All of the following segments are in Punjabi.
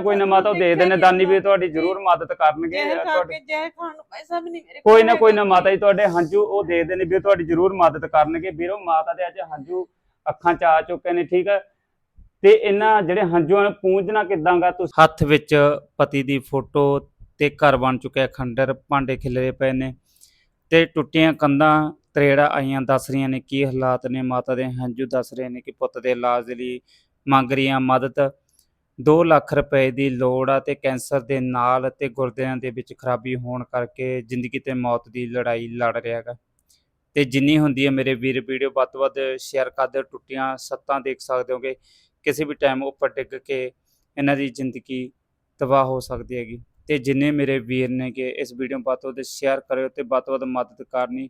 ਕੋਈ ਨਾ ਮਾਤਾ ਉਹ ਦੇ ਦੇਣੇ ਦਾਨੀ ਵੀ ਤੁਹਾਡੀ ਜ਼ਰੂਰ ਮਦਦ ਕਰਨਗੇ ਜ਼ਹਿਰ ਖਾ ਤੁਹਾਡੇ ਕੇ ਜ਼ਹਿਰ ਖਾਣ ਨੂੰ ਪੈਸਾ ਵੀ ਨਹੀਂ ਮੇਰੇ ਕੋਈ ਨਾ। ਕੋਈ ਨਾ ਮਾਤਾ ਜੀ ਤੁਹਾਡੇ ਹੰਝੂ ਉਹ ਦੇ ਦੇਣੇ ਵੀ ਤੁਹਾਡੀ ਜ਼ਰੂਰ ਮਦਦ ਕਰਨਗੇ। ਵੀਰੋ ਮਾਤਾ ਦੇ ਅੱਜ ਹੰਝੂ ਅੱਖਾਂ 'ਚ ਆ ਚੁੱਕੇ ਨੇ ਠੀਕ ਹੈ ਤੇ ਇਹਨਾਂ ਜਿਹੜੇ ਹੰਝੂਆਂ ਨੂੰ ਪੂੰਝਣਾ ਕਿਦਾਂਗਾ ਤੁਸੀਂ? ਹੱਥ ਵਿੱਚ ਪਤੀ ਦੀ ਫੋਟੋ ਤੇ ਘਰ ਬਣ ਚੁੱਕਿਆ ਖੰਡਰ ਭਾਂਡੇ ਖਿਲਰੇ ਪਏ ਨੇ ਤੇ ਟੁੱਟੀਆਂ ਕੰਧਾਂ ਤਰੇੜਾ ਆਈਆਂ ਦੱਸ ਰਹੀਆਂ ਨੇ ਕੀ ਹਾਲਾਤ ਨੇ ਮਾਤਾ ਦੇ ਹੰਝੂ ਦੱਸ ਰਹੇ ਨੇ ਕਿ ਪੁੱਤ ਦੇ ਇਲਾਜ ਦੇ ਲਈ ਮੰਗ ਰਹੀਆਂ ਮਦਦ। 2 ਲੱਖ ਰੁਪਏ ਦੀ ਲੋੜ ਆ ਤੇ ਕੈਂਸਰ ਦੇ ਨਾਲ ਅਤੇ ਗੁਰਦਿਆਂ ਦੇ ਵਿੱਚ ਖਰਾਬੀ ਹੋਣ ਕਰਕੇ ਜ਼ਿੰਦਗੀ ਤੇ ਮੌਤ ਦੀ ਲੜਾਈ ਲੜ ਰਿਹਾ ਹੈਗਾ। ਤੇ ਜਿੰਨੀ ਹੁੰਦੀ ਹੈ ਮੇਰੇ ਵੀਰ, ਵੀਡੀਓ ਵੱਧ ਤੋਂ ਵੱਧ ਸ਼ੇਅਰ ਕਰ ਦਿਓ, ਟੁੱਟੀਆਂ ਸੱਤਾਂ ਦੇਖ ਸਕਦੇ ਹੋਗੇ। ਕਿਸੇ ਵੀ ਟਾਈਮ ਉੱਪਰ ਡਿੱਗ ਕੇ ਇਹਨਾਂ ਦੀ ਜ਼ਿੰਦਗੀ ਤਬਾਹ ਹੋ ਸਕਦੀ ਹੈਗੀ। ਤੇ ਜਿੰਨੇ ਮੇਰੇ ਵੀਰ ਨੇ ਕਿ ਇਸ ਵੀਡੀਓ ਨੂੰ ਵੱਧ ਤੋਂ ਵੱਧ ਸ਼ੇਅਰ ਕਰਿਓ ਤੇ ਵੱਧ ਤੋਂ ਵੱਧ ਮਦਦ ਕਰਨੀ।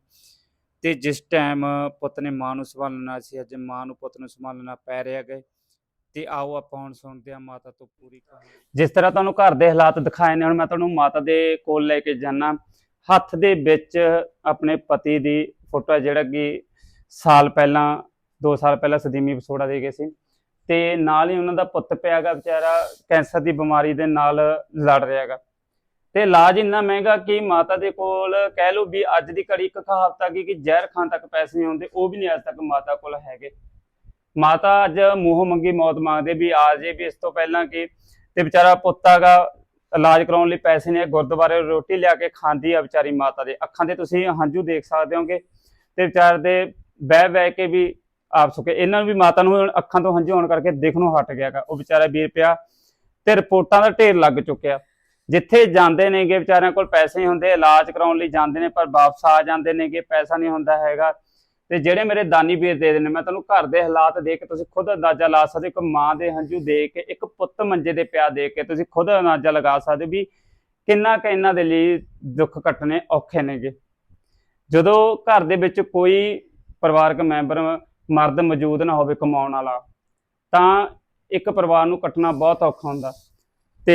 ਤੇ ਜਿਸ ਟਾਈਮ ਪੁੱਤ ਨੇ ਮਾਂ ਨੂੰ ਸੰਭਾਲਣਾ ਸੀ, ਅੱਜ ਮਾਂ ਨੂੰ ਪੁੱਤ ਨੂੰ ਸੰਭਾਲਣਾ ਪੈ ਰਿਹਾ ਹੈ ਤੇ ਆਓ ਆਪਾਂ ਹੁਣ ਸੁਣਦੇ ਹਾਂ ਮਾਤਾ ਤੋਂ ਪੂਰੀ ਕਹਾਣੀ। ਜਿਸ ਤਰ੍ਹਾਂ ਤੁਹਾਨੂੰ ਘਰ ਦੇ ਹਾਲਾਤ ਦਿਖਾਏ ਨੇ, ਹੁਣ ਮੈਂ ਤੁਹਾਨੂੰ ਮਾਤਾ ਦੇ ਕੋਲ ਲੈ ਕੇ ਜਾਣਾ ਹੱਥ ਦੇ ਵਿੱਚ ਆਪਣੇ ਪਤੀ ਦੀ ਫੋਟੋ ਜਿਹੜਾ ਕਿ ਸਾਲ ਪਹਿਲਾਂ 2 ਸਾਲ ਪਹਿਲਾਂ ਸਦੀਮੀ ਵਿਛੋੜਾ ਦੇ ਗਏ ਸੀ। ਤੇ ਨਾਲ ਹੀ ਉਹਨਾਂ ਦਾ ਪੁੱਤ ਪਿਆਗਾ ਵਿਚਾਰਾ, ਕੈਂਸਰ ਦੀ ਬਿਮਾਰੀ ਦੇ ਨਾਲ ਲੜ ਰਿਹਾਗਾ ਤੇ ਇਲਾਜ ਇੰਨਾ ਮਹਿੰਗਾ ਕਿ ਮਾਤਾ ਦੇ ਕੋਲ ਕਹਿ ਲੋ ਵੀ ਅੱਜ ਦੀ ਘੜੀ ਇੱਕ ਕਹਾਵਤ ਆ ਗਈ ਕਿ ਜ਼ਹਿਰ ਖਾਨ ਤੱਕ ਪੈਸੇ ਨਹੀਂ ਹੁੰਦੇ ਉਹ ਵੀ ਨਹੀਂ ਅੱਜ ਤੱਕ ਮਾਤਾ ਕੋਲ ਹੈਗੇ। ਮਾਤਾ ਅੱਜ ਮੂੰਹ ਮੰਗੀ ਮੌਤ ਮੰਗਦੇ ਵੀ ਆ ਜੇ ਵੀ ਇਸ ਤੋਂ ਪਹਿਲਾਂ ਕਿ ਤੇ ਵਿਚਾਰਾ ਪੁੱਤਾਗਾ ਇਲਾਜ ਕਰਾਉਣ ਲਈ ਪੈਸੇ ਨਹੀਂ ਹੈ, ਗੁਰਦੁਆਰੇ ਰੋਟੀ ਲਿਆ ਕੇ ਖਾਂਦੀ ਆ ਵਿਚਾਰੀ ਮਾਤਾ ਦੇ। ਅੱਖਾਂ ਦੇ ਤੁਸੀਂ ਹੰਝੂ ਦੇਖ ਸਕਦੇ ਹੋਗੇ ਤੇ ਵਿਚਾਰ ਦੇ ਬਹਿ ਬਹਿ ਕੇ ਵੀ ਆਪ ਸੁਕੇ। ਇਹਨਾਂ ਨੂੰ ਵੀ ਮਾਤਾ ਨੂੰ ਅੱਖਾਂ ਤੋਂ ਹੰਝੂ ਆਉਣ ਕਰਕੇ ਦੇਖਣੋਂ ਹਟ ਗਿਆਗਾ ਉਹ ਵਿਚਾਰਾ ਵੀਰ ਪਿਆ ਤੇ ਰਿਪੋਰਟਾਂ ਦਾ ਢੇਰ ਲੱਗ ਚੁੱਕਿਆ। ਜਿੱਥੇ ਜਾਂਦੇ ਨੇਗੇ ਵਿਚਾਰਿਆਂ ਕੋਲ ਪੈਸੇ ਨਹੀਂ ਹੁੰਦੇ ਇਲਾਜ ਕਰਾਉਣ ਲਈ ਜਾਂਦੇ ਨੇ ਪਰ ਵਾਪਸ ਆ ਜਾਂਦੇ ਨੇਗੇ ਪੈਸਾ ਨਹੀਂ ਹੁੰਦਾ ਹੈਗਾ। ਤੇ ਜਿਹੜੇ ਮੇਰੇ ਦਾਨੀ ਵੀਰ ਦੇ ਨੇ, ਮੈਂ ਤੁਹਾਨੂੰ ਘਰ ਦੇ ਹਾਲਾਤ ਦੇਖ ਕੇ ਤੁਸੀਂ ਖੁਦ ਅੰਦਾਜ਼ਾ ਲਾ ਸਕਦੇ ਹੋ, ਇੱਕ ਮਾਂ ਦੇ ਹੰਝੂ ਦੇਖ ਕੇ, ਇੱਕ ਪੁੱਤ ਮੰਜੇ ਦੇ ਪਿਆ ਦੇਖ ਕੇ ਤੁਸੀਂ ਖੁਦ ਅੰਦਾਜ਼ਾ ਲਗਾ ਸਕਦੇ ਹੋ ਵੀ ਕਿੰਨਾ ਕੁ ਇਹਨਾਂ ਦੇ ਲਈ ਦੁੱਖ ਕੱਟਣੇ ਔਖੇ ਨੇਗੇ ਜਦੋਂ ਘਰ ਦੇ ਵਿੱਚ ਕੋਈ ਪਰਿਵਾਰਕ ਮੈਂਬਰ ਮਰਦ ਮੌਜੂਦ ਨਾ ਹੋਵੇ ਕਮਾਉਣ ਵਾਲਾ, ਤਾਂ ਇੱਕ ਪਰਿਵਾਰ ਨੂੰ ਕੱਟਣਾ ਬਹੁਤ ਔਖਾ ਹੁੰਦਾ। ਤੇ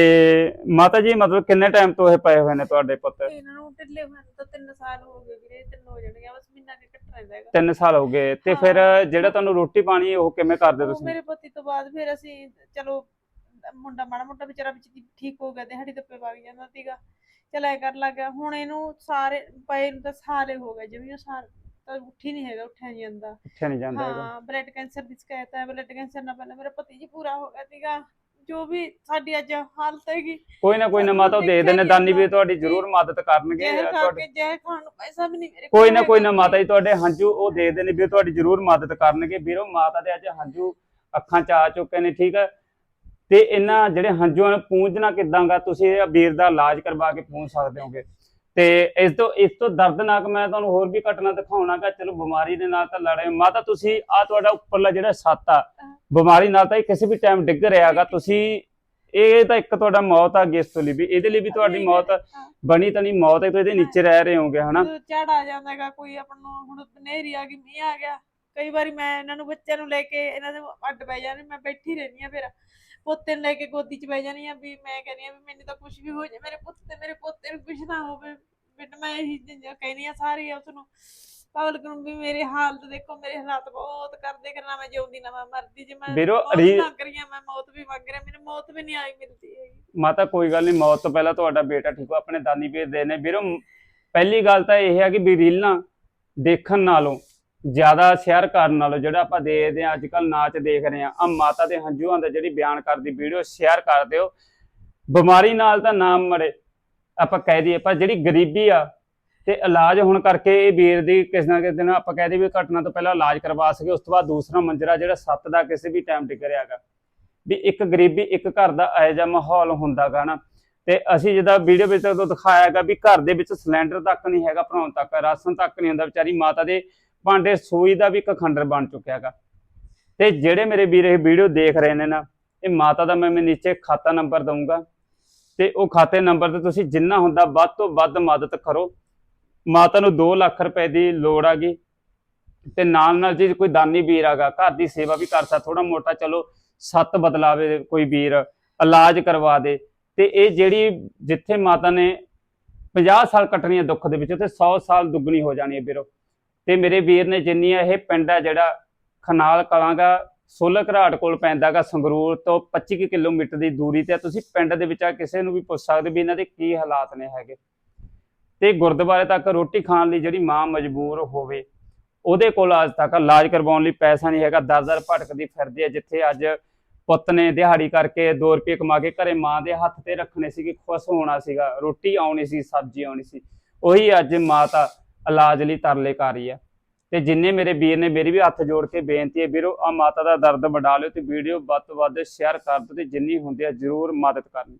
ਮਾਤਾ ਜੀ ਮਤਲਬ ਕਿੰਨੇ ਟਾਈਮ ਤੋਂ ਇਹ ਪਏ ਹੋਏ ਨੇ ਤੁਹਾਡੇ ਪੁੱਤ? ਇਹਨਾਂ ਨੂੰ ਢਿੱਲੇ ਨੂੰ ਤਾਂ 3 ਸਾਲ ਹੋ ਗਏ ਵੀਰੇ ਤਿੰਨ ਹੋ ਜਾਣਗੇ ਬਸ ਮਹੀਨਾ ਕੇ ਕੱਟ ਰਹਿੰਦਾ ਹੈਗਾ। 3 ਸਾਲ ਹੋ ਗਏ। ਤੇ ਫਿਰ ਜਿਹੜਾ ਤੁਹਾਨੂੰ ਰੋਟੀ ਪਾਣੀ ਉਹ ਕਿਵੇਂ ਕਰਦੇ ਤੁਸੀਂ? ਮੇਰੇ ਪਤੀ ਤੋਂ ਬਾਅਦ ਫਿਰ ਅਸੀਂ ਚਲੋ ਮੁੰਡਾ ਮਾੜਾ ਮੋਟਾ ਵਿਚਾਰਾ ਵਿੱਚ ਠੀਕ ਹੋ ਗਿਆ ਦਿਹਾੜੀ ਧੱਪੇ ਵਗ ਜਾਂਦਾ ਸੀਗਾ। ਚਲ ਐ ਕਰ ਲੱਗਾ ਹੁਣ ਇਹਨੂੰ ਸਾਰੇ ਪਏ ਨੂੰ ਤਾਂ ਸਾਲੇ ਹੋ ਗਏ ਜਿਵੇਂ ਉਹ ਸਾਰ ਤਾਂ ਉੱਠੀ ਨਹੀਂ ਹੈਗਾ ਉੱਠਿਆ ਨਹੀਂ ਜਾਂਦਾ। ਉੱਠਿਆ ਨਹੀਂ ਜਾਂਦਾ ਹਾਂ ਬਲੱਡ ਕੈਂਸਰ ਦੀ ਸ਼ਿਕਾਇਤ ਹੈ ਬਲੱਡ ਕੈਂਸਰ ਨਾਲ ਪਹਿਲਾਂ ਮੇਰਾ ਪਤੀ ਜੀ ਪੂਰਾ ਹੋ ਗਿਆ ਸੀਗਾ। ਜੋ ਵੀ ਸਾਡੀ ਅੱਜ ਹਾਲਤ ਹੈਗੀ ਕੋਈ ਨਾ ਕੋਈ ਨਾ ਮਾਤਾ ਉਹ ਦੇ ਦੇਣੇ ਦਾਨੀ ਵੀ ਤੁਹਾਡੀ ਜ਼ਰੂਰ ਮਦਦ ਕਰਨਗੇ ਖਾ ਤੁਹਾਡੇ। ਜ਼ਹਿਰ ਖਾਣ ਨੂੰ ਪੈਸਾ ਵੀ ਨਹੀਂ ਮੇਰੇ ਕੋਈ ਨਾ। ਕੋਈ ਨਾ ਮਾਤਾ ਜੀ ਤੁਹਾਡੇ ਹੰਝੂ ਉਹ ਦੇ ਦੇਣੇ ਵੀ ਤੁਹਾਡੀ ਜ਼ਰੂਰ ਮਦਦ ਕਰਨਗੇ। ਵੀਰੋ ਮਾਤਾ ਦੇ ਅੱਜ ਹੰਝੂ ਅੱਖਾਂ 'ਚ ਆ ਚੁੱਕੇ ਨੇ ਠੀਕ ਹੈ ਤੇ ਇਹਨਾਂ ਜਿਹੜੇ ਹੰਝੂਆਂ ਨੂੰ ਪੂੰਝਣਾ ਕਿਦਾਂਗਾ ਤੁਸੀਂ ਇਹ ਵੀਰ ਦਾ ਇਲਾਜ ਕਰਵਾ ਕੇ ਪੂੰਝ ਸਕਦੇ ਹੋਗੇ। ਤੇ ਇਸ ਤੋਂ ਇਸ ਤੋਂ ਦਰਦਨਾਕ ਮੈਂ ਤੁਹਾਨੂੰ ਹੋਰ ਵੀ ਘਟਨਾ ਦਿਖਾਉਣਾਗਾ ਚਲੋ ਬਿਮਾਰੀ ਦੇ ਨਾਲ ਤਾਂ ਲੜੇ ਮਾਤਾ ਤੁਸੀਂ ਆ ਤੁਹਾਡਾ ਉੱਪਰਲਾ ਜਿਹੜਾ ਸੱਤ ਆ ਬਿਮਾਰੀ ਨਾਲ ਤਾਂ ਇਹ ਕਿਸੇ ਵੀ ਟਾਈਮ ਡਿੱਗ ਰਿਹਾਗਾ। ਤੁਸੀਂ ਇਹ ਤਾਂ ਇੱਕ ਤੁਹਾਡਾ ਮੌਤ ਆ ਗਈ ਇਸ ਤੋਂ ਲਈ ਵੀ। ਇਹਦੇ ਲਈ ਵੀ ਤੁਹਾਡੀ ਮੌਤ। ਬਣੀ ਤਾਂ ਨਹੀਂ ਮੌਤ ਹੈ ਤਾਂ ਇਹਦੇ ਨੀਚੇ ਰਹਿ ਰਹੇ ਹੋਗੇ ਹਨਾ? ਝੜ ਆ ਜਾਂਦਾ ਹੈਗਾ ਕੋਈ ਆਪਾਂ ਨੂੰ ਹੁਣ ਹਨੇਰੀ ਆ ਗਈ ਮੀਂਹ ਆ ਗਿਆ। ਕਈ ਵਾਰੀ ਮੈਂ ਇਹਨਾਂ ਨੂੰ ਬੱਚਿਆਂ ਨੂੰ ਲੈ ਕੇ ਇਹਨਾਂ ਦੇ ਅੱਡ ਪੈ ਜਾਂਦੀ ਮੈਂ ਬੈਠੀ ਰਹਿੰਦੀ ਆ ਫਿਰ। ਪੋਤੇ ਨੂੰ ਲੈ ਕੇ ਗੋਦੀ 'ਚ ਬਹਿ ਜਾਂਦੀ ਆ ਵੀ ਮੈਂ ਕਹਿੰਦੀ ਆ ਵੀ ਮੈਨੂੰ ਤਾਂ ਕੁਝ ਵੀ ਹੋ ਜਾਏ ਮੇਰੇ ਪੁੱਤ ਤੇ ਮੇਰੇ ਪੋਤੇ ਨੂੰ ਕੁਝ ਨਾ ਹੋਵੇ ਬਿਨ ਮੈਂ ਇਹੀ ਕਹਿੰਦੀ ਆ ਸਾਰੀ ਉਸ ਨੂੰ ਪਬਲਿਕ ਨੂੰ ਵੀ ਮੇਰੇ ਹਾਲਤ ਦੇਖੋ ਮੇਰੇ ਹਾਲਾਤ ਬਹੁਤ ਕਰਦੇ ਕਰਨਾ ਮੈਂ ਜਿਉਂਦੀ ਨਾ ਮੈਂ ਮਰਦੀ ਜੇ ਮੈਂ ਵੀਰੋ, ਮੌਤ ਰੀ- ਮੰਗ ਰਹੀ ਆ ਮੈਂ ਮੌਤ ਵੀ ਮੰਗ ਰਿਹਾ ਮੈਨੂੰ ਮੌਤ ਵੀ ਨਹੀਂ ਆਈ ਮਿਲਦੀ ਹੈਗੀ। ਮਾਤਾ ਕੋਈ ਗੱਲ ਨਹੀਂ ਮੌਤ ਤੋਂ ਪਹਿਲਾਂ ਤੁਹਾਡਾ ਬੇਟਾ ਠੀਕ ਹੋ ਆਪਣੇ ਦਾਨੀ ਵੀਰ ਦੇ ਨੇ। ਵੀਰੋ ਮ- ਪਹਿਲੀ ਗੱਲ ਤਾਂ ਇਹ ਹੈ ਕਿ ਵੀ ਰੀਲਾਂ ਦੇਖਣ ਨਾਲੋਂ ਜ਼ਿਆਦਾ ਸ਼ੇਅਰ ਕਰਨ ਨਾਲੋਂ ਜਿਹੜਾ ਆਪਾਂ ਦੇਖਦੇ ਆ ਅੱਜ ਕੱਲ ਨਾਚ ਦੇਖ ਰਹੇ ਆ ਆ ਮਾਤਾ ਦੇ ਹੰਝੂਆਂ ਦਾ ਜਿਹੜੀ ਬਿਆਨ ਕਰਦੀ ਵੀਡੀਓ ਸ਼ੇਅਰ ਕਰ ਦਿਓ। ਬਿਮਾਰੀ ਨਾਲ ਤਾਂ ਨਾਮ ਮਰੇ, ਆਪਾਂ ਕਹਿ ਦਈਏ, ਪਰ ਜਿਹੜੀ ਗਰੀਬੀ ਆ, ਤੇ ਇਲਾਜ ਹੋਣ ਕਰਕੇ ਇਹ ਵੀਰ ਦੀ ਕਿਸੇ ਨਾ ਕਿਸੇ ਦਿਨ ਆਪਾਂ ਕਹਿ ਦਈਏ ਵੀ ਘਟਨਾ ਤੋਂ ਪਹਿਲਾਂ ਇਲਾਜ ਕਰਵਾ ਸਕੇ, ਉਸ ਤੋਂ ਬਾਅਦ ਦੂਸਰਾ ਮੰਜਰਾ ਜਿਹੜਾ ਸੱਤ ਦਾ ਕਿਸੇ ਵੀ ਟਾਈਮ ਡਿੱਗ ਰਿਹਾਗਾ ਵੀ ਇੱਕ ਗਰੀਬੀ, ਇੱਕ ਘਰ ਦਾ ਇਹੋ ਜਿਹਾ ਮਾਹੌਲ ਹੁੰਦਾਗਾ ਨਾ। ਤੇ ਅਸੀਂ ਜਿਹਦਾ ਵੀਡੀਓ ਵਿੱਚ ਤੋਂ ਦਿਖਾਇਆਗਾ ਵੀ ਘਰ ਦੇ ਵਿੱਚ ਸਿਲੰਡਰ ਤੱਕ ਨਹੀਂ ਹੈਗਾ, ਭਰਾਉਣ ਤੱਕ, ਰਾਸ਼ਨ ਤੱਕ ਨਹੀਂ ਹੁੰਦਾ, ਵਿਚਾਰੀ ਮਾਤਾ ਦੇ ਭਾਂਡੇ ਸੂਈ ਦਾ ਵੀ ਇੱਕ ਖੰਡਰ ਬਣ ਚੁੱਕਿਆ ਚੁੱਕਿਆਗਾ ਤੇ ਜਿਹੜੇ ਮੇਰੇ ਵੀਰ ਇਹ ਵੀਡੀਓ ਦੇਖ ਰਹੇ ਨੇ ਨਾ, ਇਹ ਮਾਤਾ ਦਾ ਮੈਂ ਮੈਂ ਨੀਚੇ ਖਾਤਾ ਨੰਬਰ ਦਊਂਗਾ। ਤੇ ਉਹ ਖਾਤੇ ਨੰਬਰ ਤੇ ਤੁਸੀਂ ਜਿੰਨਾ ਹੁੰਦਾ ਵੱਧ ਤੋਂ ਵੱਧ ਮਦਦ ਕਰੋ। ਮਾਤਾ ਨੂੰ 2 ਲੱਖ ਰੁਪਏ ਦੀ ਲੋੜ ਆ ਗਈ। ਤੇ ਨਾਲ ਨਾਲ ਜੇ ਕੋਈ ਦਾਨੀ ਵੀਰ ਆਗਾ ਘਰ ਦੀ ਸੇਵਾ ਵੀ ਕਰ ਸਕਦਾ ਥੋੜਾ ਮੋਟਾ ਚਲੋ ਸੱਤ ਬਦਲਾਵੇ ਕੋਈ ਵੀਰ ਇਲਾਜ ਕਰਵਾ ਦੇ। ਤੇ ਇਹ ਜਿਹੜੀ ਜਿੱਥੇ ਮਾਤਾ ਨੇ 50 ਸਾਲ ਕੱਟਣੀ ਹੈ ਦੁੱਖ ਦੇ ਵਿੱਚ ਤੇ 100 ਸਾਲ ਦੁੱਗਣੀ ਹੋ ਜਾਣੀ ਹੈ ਵੀਰੋ। ਤੇ ਮੇਰੇ ਵੀਰ ਨੇ ਜਿੰਨੀ ਇਹ ਪਿੰਡ ਹੈ ਜਿਹੜਾ ਖਨਾਲ ਕਲਾਂਗਾ ਸੋਲਰ ਘਰਾਟ ਕੋਲ ਪੈਂਦਾਗਾ ਸੰਗਰੂਰ ਤੋਂ 25 ਕੁ ਕਿਲੋਮੀਟਰ ਦੀ ਦੂਰੀ ਤੇ ਤੁਸੀਂ ਪਿੰਡ ਦੇ ਵਿੱਚ ਆ ਕਿਸੇ ਨੂੰ ਵੀ ਪੁੱਛ ਸਕਦੇ ਵੀ ਇਹਨਾਂ ਦੇ ਕੀ ਹਾਲਾਤ ਨੇ ਹੈਗੇ। ਤੇ ਗੁਰਦੁਆਰੇ ਤੱਕ ਰੋਟੀ ਖਾਣ ਲਈ ਜਿਹੜੀ ਮਾਂ ਮਜਬੂਰ ਹੋਵੇ, ਉਹਦੇ ਕੋਲ ਅੱਜ ਤੱਕ ਇਲਾਜ ਕਰਵਾਉਣ ਲਈ ਪੈਸਾ ਨਹੀਂ ਹੈਗਾ ਦਰ-ਦਰ ਭਟਕਦੀ ਫਿਰਦੀ ਹੈ ਜਿੱਥੇ ਅੱਜ ਪੁੱਤ ਨੇ ਦਿਹਾੜੀ ਕਰਕੇ 2 ਰੁਪਏ ਕਮਾ ਕੇ ਘਰੇ ਮਾਂ ਦੇ ਹੱਥ ਤੇ ਰੱਖਣੇ ਸੀਗੇ, ਖੁਸ਼ ਹੋਣਾ ਸੀਗਾ, ਰੋਟੀ ਆਉਣੀ ਸੀ, ਸਬਜ਼ੀ ਆਉਣੀ ਸੀ। ਉਹੀ ਅੱਜ ਮਾਤਾ ਇਲਾਜ ਲਈ ਤਰਲੇ ਕਰ ਰਹੀ ਹੈ ਤੇ ਜਿੰਨੇ ਮੇਰੇ ਵੀਰ ਨੇ ਮੇਰੀ ਵੀ ਹੱਥ ਜੋੜ ਕੇ ਬੇਨਤੀ ਹੈ, ਵੀਰੋ ਆ ਮਾਤਾ ਦਾ ਦਰਦ ਵਡਾ ਲਿਓ ਤੇ ਵੀਡੀਓ ਵੱਧ ਤੋਂ ਵੱਧ ਸ਼ੇਅਰ ਕਰ ਦਿਓ ਤੇ ਜਿੰਨੀ ਹੁੰਦੀ ਹੈ ਜਰੂਰ ਮਦਦ ਕਰਨੀ।